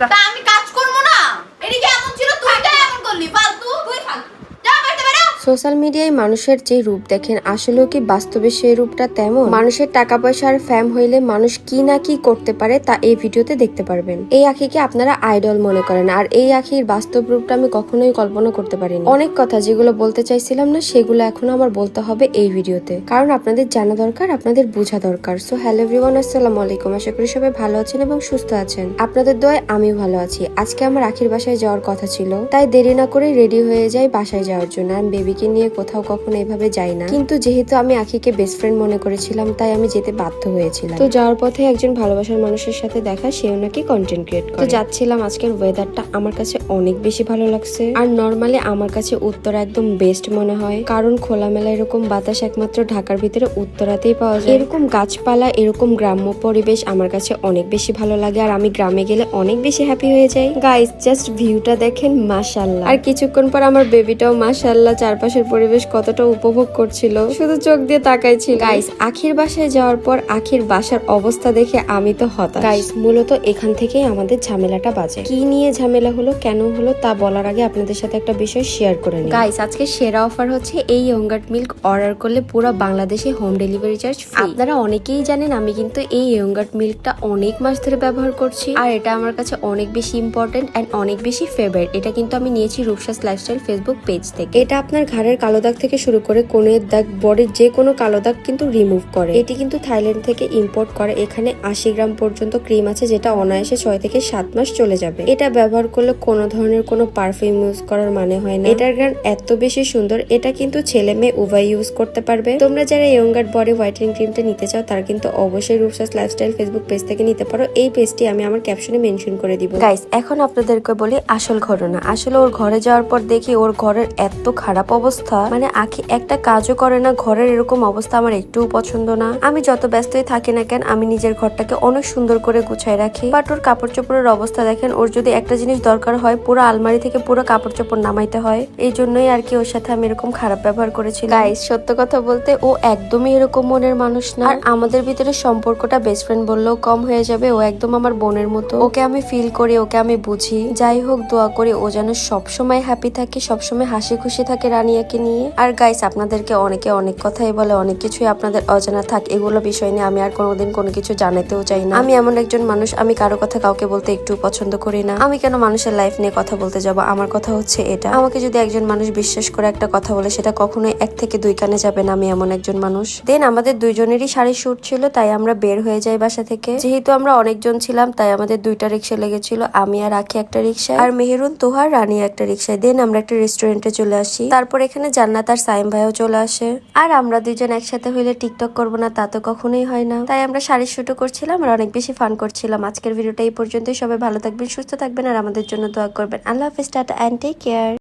তা আমি কাজ করব না এদিকে এমন ছিল তুই তো এমন করলি ফালতু তুই ফালতু যা বাড়িতে বেরো সোশ্যাল মিডিয়ায় মানুষের যে রূপ দেখেন, আসলেও কি বাস্তবে সেই রূপটা তেমন? মানুষের টাকা পয়সার ফ্যাম হইলে মানুষ কি না কি করতে পারে তা এই ভিডিওতে দেখতে পারবেন। এই আখিকে আপনারা আইডল মনে করেন, আর এই আখির বাস্তব রূপটা আমি কখনোই কল্পনা করতে পারিনি। অনেক কথা যেগুলো বলতে চাইছিলাম না, সেগুলো এখনও আমার বলতে হবে এই ভিডিওতে। কারণ আপনাদের জানা দরকার, আপনাদের বোঝা দরকার। সো হ্যালো এভরিওয়ান আসসালামু আলাইকুম। আশা করি সবাই ভালো আছেন এবং সুস্থ আছেন। আপনাদের দোয়ায় আমি ভালো আছি। আজকে আমার আখির বাসায় যাওয়ার কথা ছিল, তাই দেরি না করে রেডি হয়ে যাই বাসায় যাওয়ার জন্য। আমি বেবিকে নিয়ে কোথাও কখনো এভাবে যাই না। কিন্তু যেহেতু আমি আখিকে বেস্ট ফ্রেন্ড মনে করেছিলাম তাই আমি যেতে বাধ্য হয়েছিলাম। তো যাওয়ার পথে একজন ভালোবাসার মানুষের সাথে দেখা সেও নাকি কন্টেন্ট ক্রিয়েট করে। তো যাচ্ছিলাম আজকের ওয়েদারটা আমার কাছে অনেক বেশি ভালো লাগছে। আর নর্মালি আমার কাছে উত্তরা একদম বেস্ট মনে হয়। কারণ খোলামেলা এরকম বাতাস একমাত্র ঢাকার ভিতরে উত্তরাতেই পাওয়া যায়। এরকম গাছপালা এরকম গ্রাম্য পরিবেশ আমার কাছে অনেক বেশি ভালো লাগে। আর আমি গ্রামে গেলে অনেক বেশি হ্যাপি হয়ে যাই। গাইস জাস্ট ভিউটা দেখেন মাশাল্লাহ আর কিছুক্ষণ পর আমার বেবিটাও মাশাল্লাহ চারপাশের পরিবেশ কতটা উপভোগ করছিল শুধু চোখ দিয়ে তাকাইছিল। গাইস আখির বাসায় যাওয়ার পর আখির বাসার অবস্থা দেখে আমি তো হতাশ। গাইস মূলত এখান থেকেই আমাদের ঝামেলাটা বাজে। কি নিয়ে ঝামেলা হলো কেন হলো তা বলার আগে আপনাদের সাথে একটা বিষয় শেয়ার করে নিই। গাইস আজকে সেরা অফার হচ্ছে এই ইয়ঙ্গাট মিল্ক অর্ডার করলে পুরো বাংলাদেশে হোম ডেলিভারি চার্জ আপনারা অনেকেই জানেন আমি কিন্তু এই ইয়ঙ্গাট মিল্কটা অনেক মাস ধরে ব্যবহার করছি। আর এটা আমার কাছে অনেক বেশি ইম্পর্টেন্ট এন্ড অনেক বেশি ফেভারিট এটা কিন্তু আমি নিয়েছি রূপসাস লাইফস্টাইল ফেসবুক পেজ থেকে। এটা আপনার ঘাড়ের কালো দাগ থেকে শুরু করে কোণের দাগ, বডির যে কোনো কালো দাগ কিন্তু রিমুভ করে। এটি কিন্তু থাইল্যান্ড থেকে ইম্পোর্ট করে এখানে আশি গ্রাম পর্যন্ত ক্রিম আছে যেটা অনায়াসে ছয় থেকে সাত মাস চলে যাবে। এটা ব্যবহার করলে কোনো ধরনের কোনো পারফিউম ইউজ করার মানে হয় না। এটার গ্রান এত বেশি সুন্দর, এটা কিন্তু ছেলে মেয়ে উভয় ইউজ করতে পারবে। তোমরা যারা ইয়ঙ্গার বডি হোয়াইটেনিং ক্রিমটা নিতে চাও, তারা কিন্তু অবশ্যই রূপসাস লাইফস্টাইল ফেসবুক পেজ থেকে নিতে পারো। এই পেজটি আমি আমার ক্যাপশনে মেনশন করে দিব। গাইস এখন আপনাদেরকে বলি আসল ঘটনা। আসলে ওর ঘরে যাওয়ার পর দেখি ওর ঘরের এত খারাপ অবস্থা মানে আখি একটা কাজও করে না ঘরের এরকম অবস্থা আমার একটুও পছন্দ না। আমি যত ব্যস্তই থাকি না কেন আমি নিজের ঘরটাকে অনেক সুন্দর করে গুছাই রাখি। বাট ওর কাপড় চোপড়ের অবস্থা দেখেন ওর যদি একটা জিনিস দরকার হয় পুরো আলমারি থেকে পুরো কাপড় চোপড় নামাইতে হয়। এই জন্যই আর কি ওর সাথে আমি এরকম খারাপ ব্যবহার করেছি গাইস সত্য কথা বলতে ও একদমই এরকম মনের মানুষ না। আর আমাদের ভিতরে সম্পর্কটা বেস্ট ফ্রেন্ড বললেও কম হয়ে যাবে ও একদম আমার বোনের মতো। ওকে আমি ফিল করি ওকে আমি বুঝি। যাই হোক দোয়া করি ও যেন সবসময় হ্যাপি থাকে সবসময় হাসি খুশি থাকে রানিয়াকে নিয়ে। আর গাইস আপনাদেরকে অনেকে অনেক কথাই বলে, অনেক কিছুই আপনাদের অজানা থাক, এগুলো বিষয় নিয়ে আমি আর কোনোদিন কোনো কিছু জানাতেও চাই না। আমি এমন একজন মানুষ, আমি কারও কথা কাউকে বলতে একটু পছন্দ করি না। আমি কেন মানুষের লাইফ নিয়ে কথা বলতে যাব? আমার কথা হচ্ছে এটা। আমাকে যদি একজন মানুষ বিশ্বাস করে একটা কথা বলে, সেটা কখনোই এক থেকে দুই কানে যাবে না আমি এমন একজন মানুষ। দেন আমাদের দুইজনেরই শাড়ি শুট ছিল, তাই আমরা বের হয়ে যাই বাসা থেকে। যেহেতু আমরা অনেকজন ছিলাম, তাই আমাদের দুইটা রিক্সা লেগেছিল, আমি আর আখি একটা রিক্সায়। আর মেহেরুন, তোহার, রানী একটা রিক্সায়। দেন আমরা একটা রেস্টুরেন্টে চলে আসি। তারপর এখানে জান্নাত আর সাইম ভাইও চলে আসে। আর আমরা দুজন একসাথে হইলে টিকটক করব না, তা তো কখনোই হয় না। তাই আমরা শাড়ির শুটও করছিলাম আর অনেক বেশি ফান করছিলাম। আজকের ভিডিওটা এই পর্যন্তই। সবাই ভালো থাকবেন, সুস্থ থাকবেন আর আমাদের জন্য দোয়া করবেন। আল্লাহ হাফিজ, টাটা অ্যান্ড টেক কেয়ার